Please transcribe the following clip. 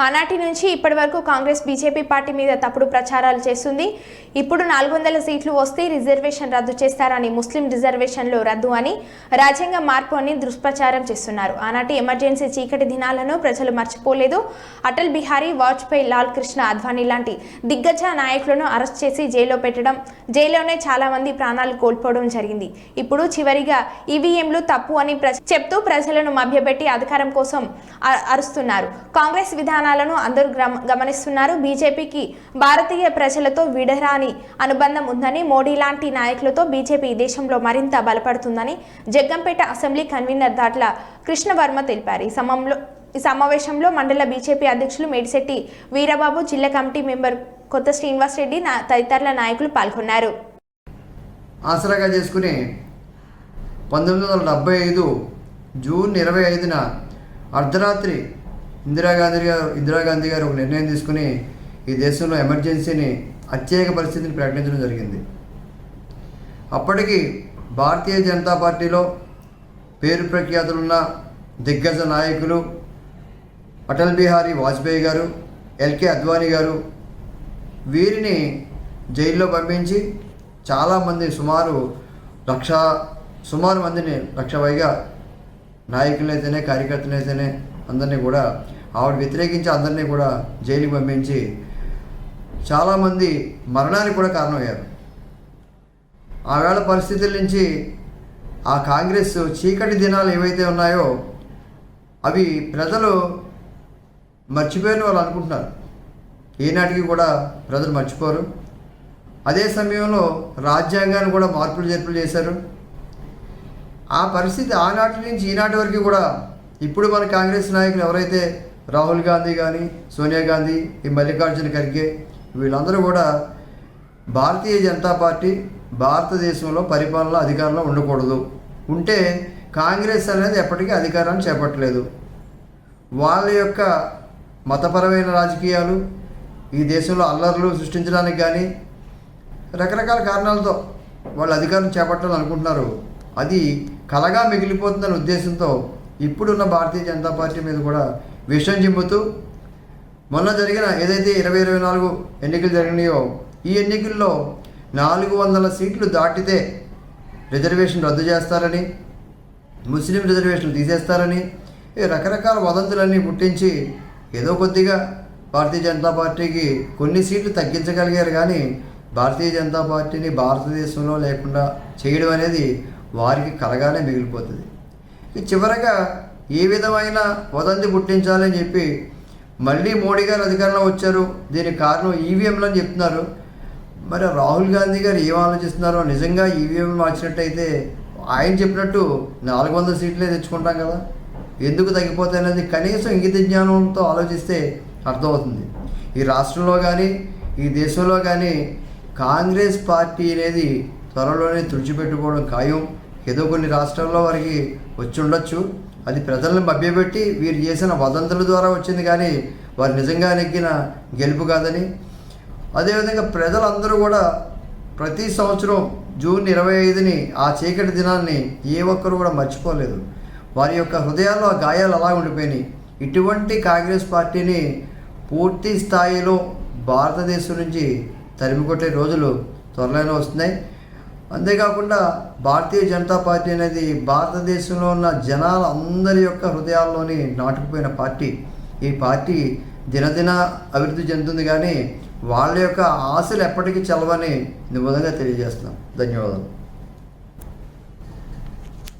ఆనాటి నుంచి ఇప్పటి వరకు కాంగ్రెస్ బీజేపీ పార్టీ మీద తప్పుడు ప్రచారాలు చేస్తుంది. ఇప్పుడు నాలుగు వందల సీట్లు వస్తే రిజర్వేషన్ రద్దు చేస్తారని ముస్లిం రిజర్వేషన్లు రద్దు అని రాజ్యాంగ మార్పు అని దుష్ప్రచారం చేస్తున్నారు. ఆనాటి ఎమర్జెన్సీ చీకటి దినాలను ప్రజలు మర్చిపోలేదు. అటల్ బిహారీ వాజ్పేయి లాల్ కృష్ణ అద్వానీ లాంటి దిగ్గజ నాయకులను అరెస్ట్ చేసి జైల్లో పెట్టడం జైల్లోనే చాలా మంది ప్రాణాలు కోల్పోవడం జరిగింది. ఇప్పుడు చివరిగా ఈవీఎంలు తప్పు అని ప్ర- చెప్తూ ప్రజలను మభ్యపెట్టి అధికారం కోసం అరుస్తున్నారు. కాంగ్రెస్ విధానం విధానాలను అందరూ గమనిస్తున్నారు. బీజేపీకి భారతీయ ప్రజలతో విడరాని అనుబంధం ఉందని మోడీ లాంటి నాయకులతో బీజేపీ ఈ దేశంలో మరింత బలపడుతుందని జగ్గంపేట అసెంబ్లీ కన్వీనర్ దాట్ల కృష్ణవర్మ తెలిపారు. ఈ సమయంలో ఈ సమావేశంలో మండల బీజేపీ అధ్యక్షులు మేడిశెట్టి వీరబాబు జిల్లా కమిటీ మెంబర్ కొత్త శ్రీనివాస్ రెడ్డి తదితరుల నాయకులు పాల్గొన్నారు. ఆసరాగా చేసుకుని పంతొమ్మిది వందల డెబ్బై ఐదు జూన్ ఇరవై ఐదున అర్ధరాత్రి ఇందిరాగాంధీ గారు ఇందిరాగాంధీ గారు ఒక నిర్ణయం తీసుకుని ఈ దేశంలో ఎమర్జెన్సీని అత్యేక పరిస్థితిని ప్రకటించడం జరిగింది. అప్పటికి భారతీయ జనతా పార్టీలో పేరు ప్రఖ్యాతులున్న దిగ్గజ నాయకులు అటల్ బిహారీ వాజ్పేయి గారు ఎల్కే అద్వానీ గారు వీరిని జైల్లో పంపించి చాలామంది సుమారు లక్ష సుమారు మందిని లక్ష పైగా నాయకులైతేనే కార్యకర్తలైతేనే అందరినీ కూడా ఆవిడ వ్యతిరేకించి అందరినీ కూడా జైలుకి పంపించి చాలామంది మరణానికి కూడా కారణమయ్యారు. ఆవేళ పరిస్థితుల నుంచి ఆ కాంగ్రెస్ చీకటి దినాలు ఏవైతే ఉన్నాయో అవి ప్రజలు మర్చిపోయిన వాళ్ళు అనుకుంటున్నారు. ఈనాటికి కూడా ప్రజలు మర్చిపోరు. అదే సమయంలో రాజ్యాంగాన్ని కూడా మార్పులు చేర్పులు చేశారు. ఆ పరిస్థితి ఆనాటి నుంచి ఈనాటి వరకు కూడా ఇప్పుడు మన కాంగ్రెస్ నాయకులు ఎవరైతే రాహుల్ గాంధీ కానీ సోనియా గాంధీ ఈ మల్లికార్జున ఖర్గే వీళ్ళందరూ కూడా భారతీయ జనతా పార్టీ భారతదేశంలో పరిపాలన అధికారంలో ఉండకూడదు. ఉంటే కాంగ్రెస్ అనేది ఎప్పటికీ అధికారాన్ని చేపట్టలేదు. వాళ్ళ యొక్క మతపరమైన రాజకీయాలు ఈ దేశంలో అల్లర్లు సృష్టించడానికి కానీ రకరకాల కారణాలతో వాళ్ళు అధికారం చేపట్టాలని అనుకుంటున్నారు అది కలగా మిగిలిపోతుందనే ఉద్దేశంతో ఇప్పుడున్న భారతీయ జనతా పార్టీ మీద కూడా విషయం చెబుతూ మొన్న జరిగిన ఏదైతే ఇరవై ఇరవై నాలుగు ఎన్నికలు జరిగినాయో ఈ ఎన్నికల్లో నాలుగు వందల సీట్లు దాటితే రిజర్వేషన్ రద్దు చేస్తారని ముస్లిం రిజర్వేషన్లు తీసేస్తారని రకరకాల వదంతులన్నీ పుట్టించి ఏదో కొద్దిగా భారతీయ జనతా పార్టీకి కొన్ని సీట్లు తగ్గించగలిగారు కానీ భారతీయ జనతా పార్టీని భారతదేశంలో లేకుండా చేయడం అనేది వారికి కలగానే మిగిలిపోతుంది. చివరగా ఏ విధమైన వదంతి పుట్టించాలని చెప్పి మళ్ళీ మోడీ గారు అధికారంలో వచ్చారు. దీనికి కారణం ఈవీఎంలు అని చెప్తున్నారు. మరి రాహుల్ గాంధీ గారు ఏం ఆలోచిస్తున్నారో నిజంగా ఈవీఎం మార్చినట్టయితే ఆయన చెప్పినట్టు నాలుగు వందల సీట్లే తెచ్చుకుంటాం కదా. ఎందుకు తగ్గిపోతాయి అనేది కనీసం ఇంగిత జ్ఞానంతో ఆలోచిస్తే అర్థమవుతుంది. ఈ రాష్ట్రంలో కానీ ఈ దేశంలో కానీ కాంగ్రెస్ పార్టీ అనేది త్వరలోనే తుడిచిపెట్టుకోవడం ఖాయం. ఏదో కొన్ని రాష్ట్రాల్లో వారికి వచ్చి ఉండొచ్చు. అది ప్రజలను మభ్యపెట్టి వీరు చేసిన వదంతుల ద్వారా వచ్చింది కానీ వారు నిజంగా నెగ్గిన గెలుపు కాదని. అదేవిధంగా ప్రజలందరూ కూడా ప్రతి సంవత్సరం జూన్ ఇరవై ఐదుని ఆ చీకటి దినాన్ని ఏ ఒక్కరు కూడా మర్చిపోలేదు. వారి యొక్క హృదయాల్లో ఆ గాయాలు అలా ఉండిపోయినాయి. ఇటువంటి కాంగ్రెస్ పార్టీని పూర్తి స్థాయిలో భారతదేశం నుంచి తరిమికొట్టే రోజులు త్వరలోనే వస్తున్నాయి. అంతేకాకుండా భారతీయ జనతా పార్టీ అనేది భారతదేశంలో ఉన్న జనాల అందరి యొక్క హృదయాల్లోని నాటుకుపోయిన పార్టీ. ఈ పార్టీ దినదిన అభివృద్ధి చెందుతుంది కానీ వాళ్ళ యొక్క ఆశలు ఎప్పటికీ చల్లవని నిబంధనగా తెలియజేస్తున్నాం. ధన్యవాదాలు.